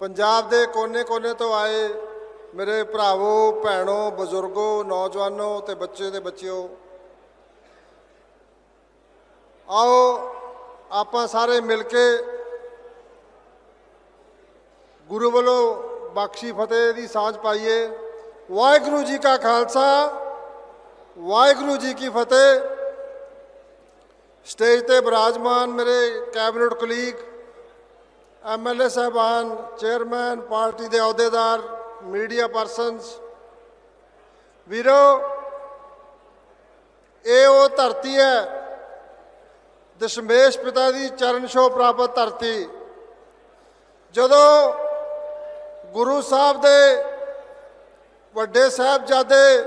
ਪੰਜਾਬ ਦੇ ਕੋਨੇ-ਕੋਨੇ ਤੋਂ ਆਏ ਮੇਰੇ ਭਰਾਵੋ, ਭੈਣੋ, ਬਜ਼ੁਰਗੋ, ਨੌਜਵਾਨੋ ਤੇ ਬੱਚੇ ਦੇ ਬੱਚਿਓ, ਆਓ ਆਪਾਂ ਸਾਰੇ ਮਿਲ ਕੇ ਗੁਰੂ ਵੱਲੋਂ ਬਖਸ਼ੀ ਫਤਿਹ ਦੀ ਸਾਂਝ ਪਾਈਏ। ਵਾਹਿਗੁਰੂ ਜੀ ਕਾ ਖਾਲਸਾ, ਵਾਹਿਗੁਰੂ ਜੀ ਕੀ ਫਤਿਹ। ਸਟੇਜ ਤੇ ਬਿਰਾਜਮਾਨ ਮੇਰੇ ਕੈਬਨਿਟ ਕੁਲੀਗ ਐਮਐਲਏ ਸਾਹਿਬਾਨ, ਚੇਅਰਮੈਨ, ਪਾਰਟੀ ਦੇ ਅਹੁਦੇਦਾਰ, ਮੀਡੀਆ ਪਰਸਨਸ, ਵੀਰੋ, ਇਹ ਉਹ ਧਰਤੀ ਹੈ, ਦਸ਼ਮੇਸ਼ ਪਿਤਾ ਦੀ ਚਰਨ ਛੋਹ ਪ੍ਰਾਪਤ ਧਰਤੀ, ਜਦੋਂ ਗੁਰੂ ਸਾਹਿਬ ਦੇ ਵੱਡੇ ਸਾਹਿਬਜ਼ਾਦੇ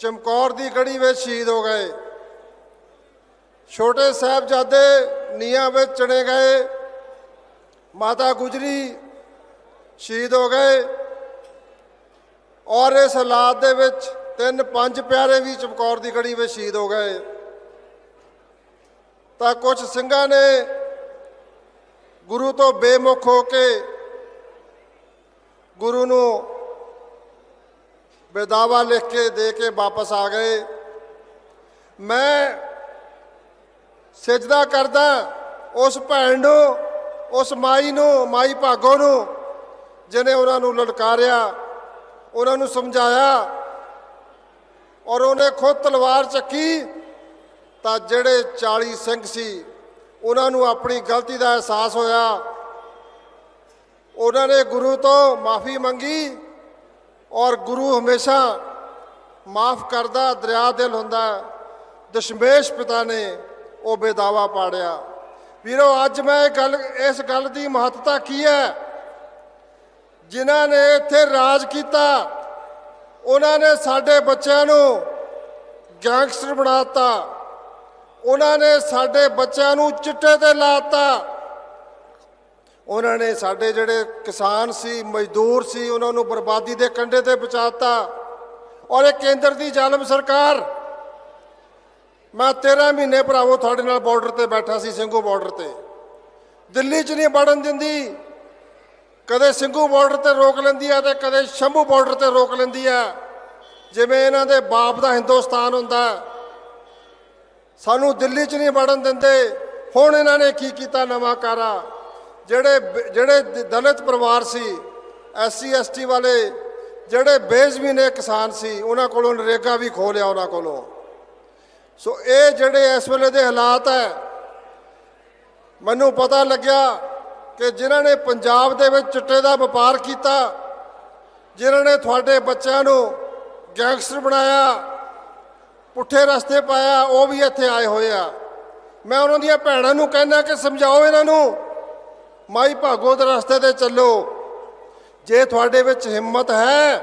ਚਮਕੌਰ ਦੀ ਗੜੀ ਵਿੱਚ ਸ਼ਹੀਦ ਹੋ ਗਏ, ਛੋਟੇ ਸਾਹਿਬਜ਼ਾਦੇ ਨੀਹਾਂ ਵਿੱਚ ਚਣੇ ਗਏ ਮਾਤਾ ਗੁਜਰੀ ਸ਼ਹੀਦ ਹੋ ਗਏ ਔਰ ਇਸ ਹਾਲਾਤ ਦੇ ਵਿੱਚ ਤਿੰਨ ਪੰਜ ਪਿਆਰੇ ਵੀ ਚਮਕੌਰ ਦੀ ਗੜੀ ਵਿੱਚ ਸ਼ਹੀਦ ਹੋ ਗਏ। ਤਾਂ ਕੁਝ ਸਿੰਘਾਂ ਨੇ ਗੁਰੂ ਤੋਂ ਬੇਮੁਖ ਹੋ ਕੇ ਗੁਰੂ ਨੂੰ ਬੇਦਾਵਾ ਲਿਖ ਕੇ ਦੇ ਕੇ ਵਾਪਸ ਆ ਗਏ। ਮੈਂ ਸਜਦਾ ਕਰਦਾ ਉਸ ਭੈਣ ਨੂੰ ਉਸ ਮਾਈ ਨੂੰ, ਮਾਈ ਭਾਗੋ ਨੂੰ ਜਿਨੇ ਉਹਨਾਂ ਨੂੰ ਲਲਕਾਰਿਆ, ਉਹਨਾਂ ਨੂੰ ਸਮਝਾਇਆ ਔਰ ਉਹਨੇ ਖੁਦ ਤਲਵਾਰ ਚੱਕੀ, ਤਾਂ ਜਿਹੜੇ 40 ਸਿੰਘ ਸੀ, ਉਹਨਾਂ ਨੂੰ ਆਪਣੀ ਗਲਤੀ ਦਾ ਅਹਿਸਾਸ ਹੋਇਆ। ਉਹਨਾਂ ਨੇ ਗੁਰੂ ਤੋਂ ਮਾਫੀ ਮੰਗੀ ਔਰ ਗੁਰੂ ਹਮੇਸ਼ਾ ਮਾਫ ਕਰਦਾ, ਦਰਿਆ ਦਿਲ ਹੁੰਦਾ ਦਸ਼ਮੇਸ਼ ਪਿਤਾ ਨੇ ਉਹ ਬੇਦਾਵਾ ਪਾੜਿਆ। ਵੀਰੋ, ਅੱਜ ਮੈਂ ਇਹ ਗੱਲ ਇਸ ਗੱਲ ਦੀ ਮਹੱਤਤਾ ਕੀ ਹੈ? ਜਿਨ੍ਹਾਂ ਨੇ ਇੱਥੇ ਰਾਜ ਕੀਤਾ, ਉਹਨਾਂ ਨੇ ਸਾਡੇ ਬੱਚਿਆਂ ਨੂੰ ਗੈਂਗਸਟਰ ਬਣਾਤਾ, ਉਹਨਾਂ ਨੇ ਸਾਡੇ ਬੱਚਿਆਂ ਨੂੰ ਚਿੱਟੇ ਤੇ ਲਾਤਾ, ਉਹਨਾਂ ਨੇ ਸਾਡੇ ਜਿਹੜੇ ਕਿਸਾਨ ਸੀ, ਮਜ਼ਦੂਰ ਸੀ, ਉਹਨਾਂ ਨੂੰ ਬਰਬਾਦੀ ਦੇ ਕੰਢੇ ਤੇ ਪਹੁੰਚਾਤਾ, ਔਰ ਇਹ ਕੇਂਦਰ ਦੀ ਜ਼ਾਲਮ ਸਰਕਾਰ ਮੈਂ 13 ਮਹੀਨੇ ਭਰਾਵੋ ਤੁਹਾਡੇ ਨਾਲ ਬਾਰਡਰ ਤੇ ਬੈਠਾ ਸੀ, ਸਿੰਘੂ ਬਾਰਡਰ ਤੇ। ਦਿੱਲੀ 'ਚ ਨਹੀਂ ਵੜਨ ਦਿੰਦੀ। ਕਦੇ ਸਿੰਘੂ ਬਾਰਡਰ ਤੇ ਰੋਕ ਲੈਂਦੀ ਆ ਤੇ ਕਦੇ ਸ਼ੰਭੂ ਬਾਰਡਰ ਤੇ ਰੋਕ ਲੈਂਦੀ ਆ। ਜਿਵੇਂ ਇਹਨਾਂ ਦੇ ਬਾਪ ਦਾ ਹਿੰਦੁਸਤਾਨ ਹੁੰਦਾ। ਸਾਨੂੰ ਦਿੱਲੀ 'ਚ ਨਹੀਂ ਵੜਨ ਦਿੰਦੇ। ਹੁਣ ਇਹਨਾਂ ਨੇ ਕੀ ਕੀਤਾ ਨਵਾਂ ਕਾਰਾ? ਜਿਹੜੇ ਬ- ਜਿਹੜੇ ਦਲਿਤ ਪਰਿਵਾਰ ਸੀ ਐਸਸੀ ਐਸਟੀ ਵਾਲੇ, ਜਿਹੜੇ ਬੇਜ਼ਮੀਨੇ ਕਿਸਾਨ ਸੀ, ਉਹਨਾਂ ਕੋਲੋਂ ਨਰੇਗਾ ਵੀ ਖੋਹ ਉਹਨਾਂ ਕੋਲੋਂ। ਸੋ ਇਹ ਜਿਹੜੇ ਇਸ ਵੇਲੇ ਦੇ ਹਾਲਾਤ ਹੈ, ਮੈਨੂੰ ਪਤਾ ਲੱਗਿਆ ਕਿ ਜਿਨ੍ਹਾਂ ਨੇ ਪੰਜਾਬ ਦੇ ਵਿੱਚ ਚਿੱਟੇ ਦਾ ਵਪਾਰ ਕੀਤਾ, ਜਿਨ੍ਹਾਂ ਨੇ ਤੁਹਾਡੇ ਬੱਚਿਆਂ ਨੂੰ ਗੈਂਗਸਟਰ ਬਣਾਇਆ, ਪੁੱਠੇ ਰਸਤੇ ਪਾਇਆ, ਉਹ ਵੀ ਇੱਥੇ ਆਏ ਹੋਏ ਆ। ਮੈਂ ਉਹਨਾਂ ਦੀਆਂ ਭੈਣਾਂ ਨੂੰ ਕਹਿੰਦਾ ਕਿ ਸਮਝਾਓ ਇਹਨਾਂ ਨੂੰ, ਮਾਈ ਭਾਗੋ ਦੇ ਰਸਤੇ ਤੇ ਚੱਲੋ। ਜੇ ਤੁਹਾਡੇ ਵਿੱਚ ਹਿੰਮਤ ਹੈ,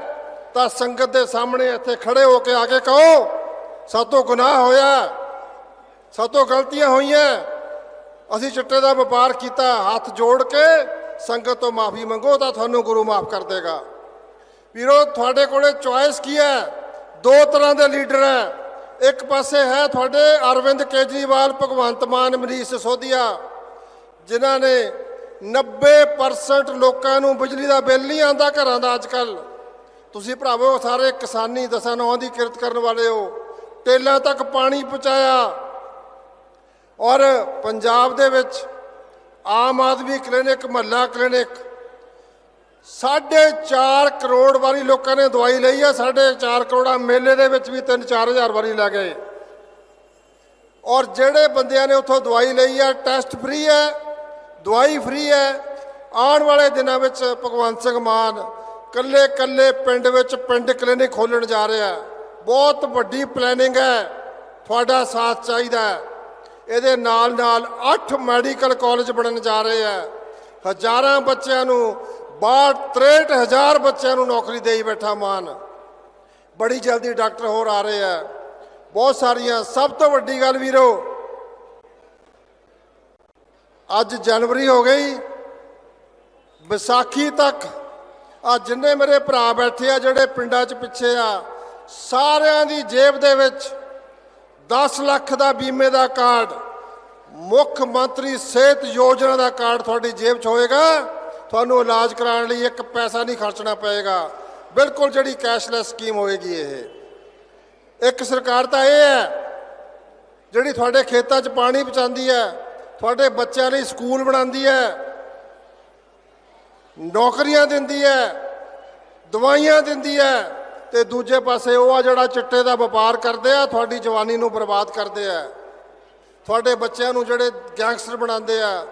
ਤਾਂ ਸੰਗਤ ਦੇ ਸਾਹਮਣੇ ਇੱਥੇ ਖੜੇ ਹੋ ਕੇ ਆ ਕੇ ਕਹੋ। ਸਾਤੋਂ ਗੁਨਾਹ ਹੋਇਆ। ਸਾਤੋਂ ਗਲਤੀਆਂ ਹੋਈਆਂ। ਅਸੀਂ ਚਿੱਟੇ ਦਾ ਵਪਾਰ ਕੀਤਾ, ਹੱਥ ਜੋੜ ਕੇ ਸੰਗਤ ਤੋਂ ਮਾਫੀ ਮੰਗੋ ਤਾਂ ਤੁਹਾਨੂੰ ਗੁਰੂ ਮਾਫ ਕਰ ਦੇਗਾ। ਵੀਰੋ, ਤੁਹਾਡੇ ਕੋਲੇ ਚੁਆਇਸ ਕੀ ਹੈ? ਦੋ ਤਰ੍ਹਾਂ ਦੇ ਲੀਡਰ ਹੈ। ਇੱਕ ਪਾਸੇ ਹੈ ਤੁਹਾਡੇ ਅਰਵਿੰਦ ਕੇਜਰੀਵਾਲ, ਭਗਵੰਤ ਮਾਨ, ਮਨੀਸ਼ ਸਿਸੋਦੀਆ, ਜਿਨ੍ਹਾਂ ਨੇ 90% ਲੋਕਾਂ ਨੂੰ ਬਿਜਲੀ ਦਾ ਬਿੱਲ ਨਹੀਂ ਆਂਦਾ ਘਰਾਂ ਦਾ ਅੱਜਕੱਲ ਤੁਸੀਂ ਭਰਾਵੋ, ਸਾਰੇ ਕਿਸਾਨੀ ਦਸਾਂ ਨੌਂ ਦੀ ਕਿਰਤ ਕਰਨ ਵਾਲੇ ਹੋ। ਟੇਲਾਂ ਤੱਕ ਪਾਣੀ ਪਹੁੰਚਾਇਆ। ਔਰ ਪੰਜਾਬ ਦੇ ਵਿੱਚ ਆਮ ਆਦਮੀ ਕਲੀਨਿਕ, ਮਹੱਲਾ ਕਲੀਨਿਕ ਸਾਢੇ 4 ਕਰੋੜ ਵਾਰੀ ਲੋਕਾਂ ਨੇ ਦਵਾਈ ਲਈ ਹੈ ਸਾਢੇ 4 ਕਰੋੜਾ ਮੇਲੇ ਦੇ ਵਿੱਚ ਵੀ 3-4000 ਵਾਰੀ ਲੈ ਗਏ। ਔਰ ਜਿਹੜੇ ਬੰਦਿਆਂ ਨੇ ਉੱਥੋਂ ਦਵਾਈ ਲਈ ਹੈ ਟੈਸਟ ਫ੍ਰੀ ਹੈ, ਦਵਾਈ ਫ੍ਰੀ ਹੈ। ਆਉਣ ਵਾਲੇ ਦਿਨਾਂ ਵਿੱਚ ਭਗਵੰਤ ਸਿੰਘ ਮਾਨ ਕੱਲੇ ਕੱਲੇ ਪਿੰਡ ਵਿੱਚ ਪਿੰਡ ਕਲੀਨਿਕ ਖੋਲਣ ਜਾ ਰਿਹਾ। ਹੈ ਬਹੁਤ ਵੱਡੀ ਪਲੈਨਿੰਗ ਹੈ। ਤੁਹਾਡਾ ਸਾਥ ਚਾਹੀਦਾ ਹੈ। ਇਹਦੇ ਨਾਲ ਨਾਲ 8 ਮੈਡੀਕਲ ਕਾਲਜ ਬਣਨ ਜਾ ਰਹੇ ਆ ਹਜ਼ਾਰਾਂ ਬੱਚਿਆਂ ਨੂੰ 62 ਹਜ਼ਾਰ ਬੱਚਿਆਂ ਨੂੰ ਨੌਕਰੀ ਦੇਈ ਬੈਠਾ ਮਾਨ। ਬੜੀ ਜਲਦੀ ਡਾਕਟਰ ਹੋਰ ਆ ਰਹੇ ਆ ਬਹੁਤ ਸਾਰੀਆਂ, ਸਭ ਤੋਂ ਵੱਡੀ ਗੱਲ ਵੀਰੋ, ਅੱਜ ਜਨਵਰੀ ਹੋ ਗਈ। ਵਿਸਾਖੀ ਤੱਕ ਆ ਜਿੰਨੇ ਮੇਰੇ ਭਰਾ ਬੈਠੇ ਆ, ਜਿਹੜੇ ਪਿੰਡਾਂ 'ਚ ਪਿੱਛੇ ਆ ਸਾਰਿਆਂ ਦੀ ਜੇਬ ਦੇ ਵਿੱਚ 10 ਲੱਖ ਦਾ ਬੀਮੇ ਦਾ ਕਾਰਡ, ਮੁੱਖ ਮੰਤਰੀ ਸਿਹਤ ਯੋਜਨਾ ਦਾ ਕਾਰਡ ਤੁਹਾਡੀ ਜੇਬ 'ਚ ਹੋਏਗਾ। ਤੁਹਾਨੂੰ ਇਲਾਜ ਕਰਾਉਣ ਲਈ ਇੱਕ ਪੈਸਾ ਨਹੀਂ ਖਰਚਣਾ ਪਏਗਾ। ਬਿਲਕੁਲ ਜਿਹੜੀ ਕੈਸ਼ਲੈਸ ਸਕੀਮ ਹੋਏਗੀ ਇਹ। ਇੱਕ ਸਰਕਾਰ ਤਾਂ ਇਹ ਹੈ, ਜਿਹੜੀ ਤੁਹਾਡੇ ਖੇਤਾਂ 'ਚ ਪਾਣੀ ਪਹੁੰਚਾਉਂਦੀ ਹੈ, ਤੁਹਾਡੇ ਬੱਚਿਆਂ ਲਈ ਸਕੂਲ ਬਣਾਉਂਦੀ ਹੈ, ਨੌਕਰੀਆਂ ਦਿੰਦੀ ਹੈ, ਦਵਾਈਆਂ ਦਿੰਦੀ ਹੈ ਤੇ ਦੂਜੇ ਪਾਸੇ ਉਹ ਆ ਜਿਹੜਾ ਚਿੱਟੇ ਦਾ ਵਪਾਰ ਕਰਦੇ ਆ, ਤੁਹਾਡੀ ਜਵਾਨੀ ਨੂੰ ਬਰਬਾਦ ਕਰਦੇ ਆ। ਤੁਹਾਡੇ ਬੱਚਿਆਂ ਨੂੰ ਜਿਹੜੇ ਗੈਂਗਸਟਰ ਬਣਾਉਂਦੇ ਆ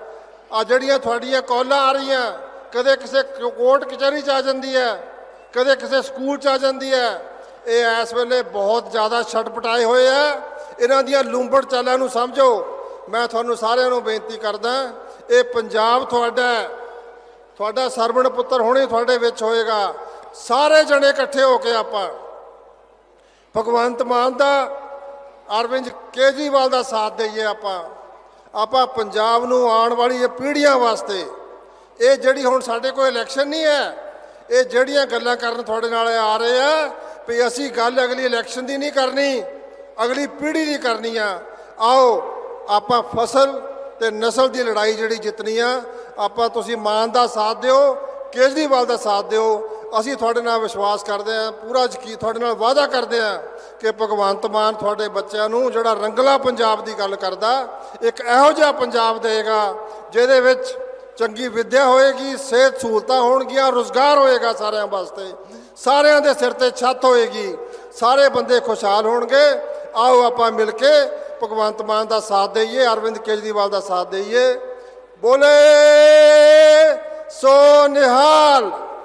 ਆ ਜਿਹੜੀਆਂ ਤੁਹਾਡੀਆਂ ਕਾਲਾਂ ਆ ਰਹੀਆਂ, ਕਦੇ ਕਿਸੇ ਕੋਰਟ ਕਚਹਿਰੀ ਚ ਆ ਜਾਂਦੀ ਹੈ ਕਦੇ ਕਿਸੇ ਸਕੂਲ ਚ ਆ ਜਾਂਦੀ ਹੈ ਇਹ ਇਸ ਵੇਲੇ ਬਹੁਤ ਜ਼ਿਆਦਾ ਛਟਪਟਾਏ ਹੋਏ ਆ। ਇਹਨਾਂ ਦੀਆਂ ਲੂੰਬੜ ਚਾਲਾਂ ਨੂੰ ਸਮਝੋ। ਮੈਂ ਤੁਹਾਨੂੰ ਸਾਰਿਆਂ ਨੂੰ ਬੇਨਤੀ ਕਰਦਾ, ਇਹ ਪੰਜਾਬ ਤੁਹਾਡਾ ਤੁਹਾਡਾ ਸਰਵਣ ਪੁੱਤਰ ਹੁਣੇ ਤੁਹਾਡੇ ਵਿੱਚ ਹੋਏਗਾ। ਸਾਰੇ ਜਣੇ ਇਕੱਠੇ ਹੋ ਕੇ ਆਪਾਂ ਭਗਵੰਤ ਮਾਨ ਦਾ, ਅਰਵਿੰਦ ਕੇਜਰੀਵਾਲ ਦਾ ਸਾਥ ਦਈਏ ਆਪਾਂ। ਆਪਾਂ ਪੰਜਾਬ ਨੂੰ ਆਉਣ ਵਾਲੀ ਇਹ ਪੀੜ੍ਹੀਆਂ ਵਾਸਤੇ, ਇਹ ਜਿਹੜੀ ਹੁਣ ਸਾਡੇ ਕੋਲ ਇਲੈਕਸ਼ਨ ਨਹੀਂ ਹੈ, ਇਹ ਜਿਹੜੀਆਂ ਗੱਲਾਂ ਕਰਨ ਤੁਹਾਡੇ ਨਾਲ ਆ ਰਹੇ ਆ, ਵੀ ਅਸੀਂ ਗੱਲ ਅਗਲੀ ਇਲੈਕਸ਼ਨ ਦੀ ਨਹੀਂ ਕਰਨੀ, ਅਗਲੀ ਪੀੜ੍ਹੀ ਦੀ ਕਰਨੀ ਆ। ਆਓ, ਆਪਾਂ ਫਸਲ ਤੇ ਨਸਲ ਦੀ ਲੜਾਈ ਜਿਹੜੀ ਜਿੱਤਣੀ ਆ, ਆਪਾਂ ਤੁਸੀਂ ਮਾਨ ਦਾ ਸਾਥ ਦਿਓ, ਕੇਜਰੀਵਾਲ ਦਾ ਸਾਥ ਦਿਓ ਅਸੀਂ ਤੁਹਾਡੇ ਨਾਲ ਵਿਸ਼ਵਾਸ ਕਰਦੇ ਹਾਂ, ਪੂਰਾ ਯਕੀਨ ਤੁਹਾਡੇ ਨਾਲ ਵਾਅਦਾ ਕਰਦੇ ਹਾਂ ਕਿ ਭਗਵੰਤ ਮਾਨ ਤੁਹਾਡੇ ਬੱਚਿਆਂ ਨੂੰ ਜਿਹੜਾ ਰੰਗਲਾ ਪੰਜਾਬ ਦੀ ਗੱਲ ਕਰਦਾ, ਇੱਕ ਇਹੋ ਜਿਹਾ ਪੰਜਾਬ ਦੇਗਾ ਜਿਹਦੇ ਵਿੱਚ ਚੰਗੀ ਵਿੱਦਿਆ ਹੋਏਗੀ, ਸਿਹਤ ਸਹੂਲਤਾਂ ਹੋਣਗੀਆਂ, ਰੋਜ਼ਗਾਰ ਹੋਏਗਾ ਸਾਰਿਆਂ ਵਾਸਤੇ। ਸਾਰਿਆਂ ਦੇ ਸਿਰ ਤੇ ਛੱਤ ਹੋਏਗੀ। ਸਾਰੇ ਬੰਦੇ ਖੁਸ਼ਹਾਲ ਹੋਣਗੇ। ਆਓ ਆਪਾਂ ਮਿਲ ਕੇ ਭਗਵੰਤ ਮਾਨ ਦਾ ਸਾਥ ਦੇਈਏ, ਅਰਵਿੰਦ ਕੇਜਰੀਵਾਲ ਦਾ ਸਾਥ ਦੇਈਏ। ਬੋਲੇ ਸੋ ਨਿਹਾਲ।